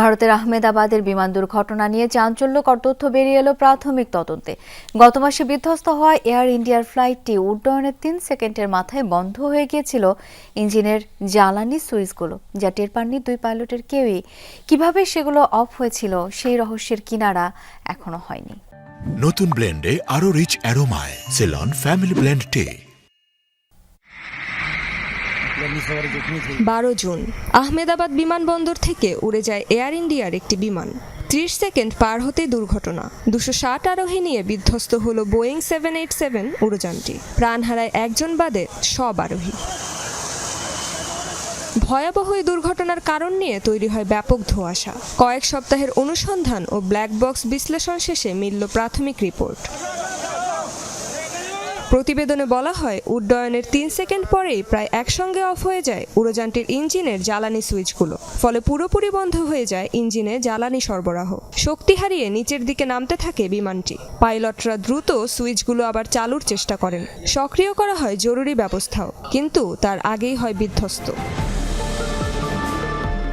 ভারতের আহমেদাবাদের বিমান দুর্ঘটনা নিয়ে চাঞ্চল্যকর তথ্য বেরিয়ে এলো প্রাথমিক তদন্তে। গত মাসে বিধ্বস্ত হওয়া এয়ার ইন্ডিয়ার ফ্লাইটটি উড্ডয়নের তিন সেকেন্ডের মাথায় বন্ধ হয়ে গিয়েছিল ইঞ্জিনের জ্বালানি সুইচগুলো, যা টের পাননি দুই পাইলটের কেউই। কীভাবে সেগুলো অফ হয়েছিল, সেই রহস্যের কিনারা এখনও হয়নি। নতুন ব্লেন্ডে আরও রিচ অ্যারোমায়, সেলন ফ্যামিলি ব্লেন্ড টে। বারো জুন। আহমেদাবাদ বিমানবন্দর থেকে উড়ে যায় এয়ার ইন্ডিয়ার একটি বিমান। ত্রিশ সেকেন্ড পার হতে দুর্ঘটনা। দুশো ষাট আরোহী নিয়ে বিধ্বস্ত হলো বোয়িং সেভেন এইট সেভেন উড়োযানটি প্রাণ হারায় একজন বাদে সব আরোহী। ভয়াবহ এই দুর্ঘটনার কারণ নিয়ে তৈরি হয় ব্যাপক ধোঁয়াশা। কয়েক সপ্তাহের অনুসন্ধান ও ব্ল্যাক বক্স বিশ্লেষণ শেষে মিলল প্রাথমিক রিপোর্ট। প্রতিবেদনে বলা হয়, উড্ডয়নের তিন সেকেন্ড পরেই প্রায় একসঙ্গে অফ হয়ে যায় উড়োযানটির ইঞ্জিনের জ্বালানি সুইচগুলো। ফলে পুরোপুরি বন্ধ হয়ে যায় ইঞ্জিনে জ্বালানি সরবরাহ। শক্তি হারিয়ে নিচের দিকে নামতে থাকে বিমানটি। পাইলটরা দ্রুত সুইচগুলো আবার চালুর চেষ্টা করেন। সক্রিয় করা হয় জরুরি ব্যবস্থাও, কিন্তু তার আগেই হয় বিধ্বস্ত।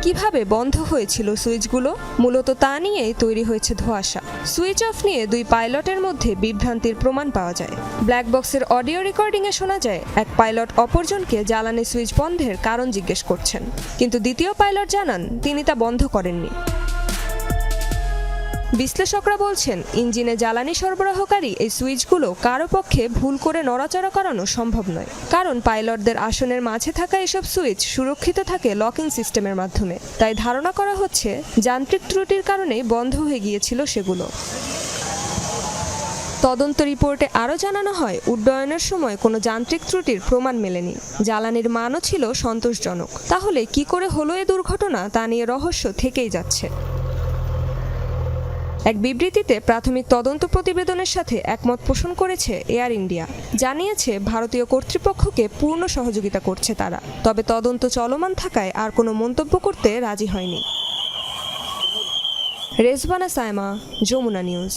কীভাবে বন্ধ হয়েছিল সুইচগুলো? মূলত তা নিয়েই তৈরি হয়েছে ধোঁয়াশা। সুইচ অফ নিয়ে দুই পাইলটের মধ্যে বিভ্রান্তির প্রমাণ পাওয়া যায়। ব্ল্যাক বক্সের অডিও রেকর্ডিংয়ে শোনা যায়, এক পাইলট অপরজনকে জ্বালানি সুইচ বন্ধের কারণ জিজ্ঞেস করছেন। কিন্তু দ্বিতীয় পাইলট জানান, তিনি তা বন্ধ করেননি। বিশ্লেষকরা বলছেন, ইঞ্জিনে জ্বালানি সরবরাহকারী এই সুইচগুলো কারও পক্ষে ভুল করে নড়াচড়া করানো সম্ভব নয়। কারণ পাইলটদের আসনের মাঝে থাকা এসব সুইচ সুরক্ষিত থাকে লকিং সিস্টেমের মাধ্যমে। তাই ধারণা করা হচ্ছে, যান্ত্রিক ত্রুটির কারণেই বন্ধ হয়ে গিয়েছিল সেগুলো। তদন্ত রিপোর্টে আরও জানানো হয়, উড্ডয়নের সময় কোনো যান্ত্রিক ত্রুটির প্রমাণ মেলেনি। জ্বালানির মানও ছিল সন্তোষজনক। তাহলে কি করে হলো এ দুর্ঘটনা তা নিয়ে রহস্য থেকেই যাচ্ছে। এক বিবৃতিতে প্রাথমিক তদন্ত প্রতিবেদনের সাথে একমত পোষণ করেছে এয়ার ইন্ডিয়া। জানিয়েছে, ভারতীয় কর্তৃপক্ষকে পূর্ণ সহযোগিতা করছে তারা। তবে তদন্ত চলমান থাকায় আর কোনো মন্তব্য করতে রাজি হয়নি। রেজবানা সায়মা, যমুনা নিউজ।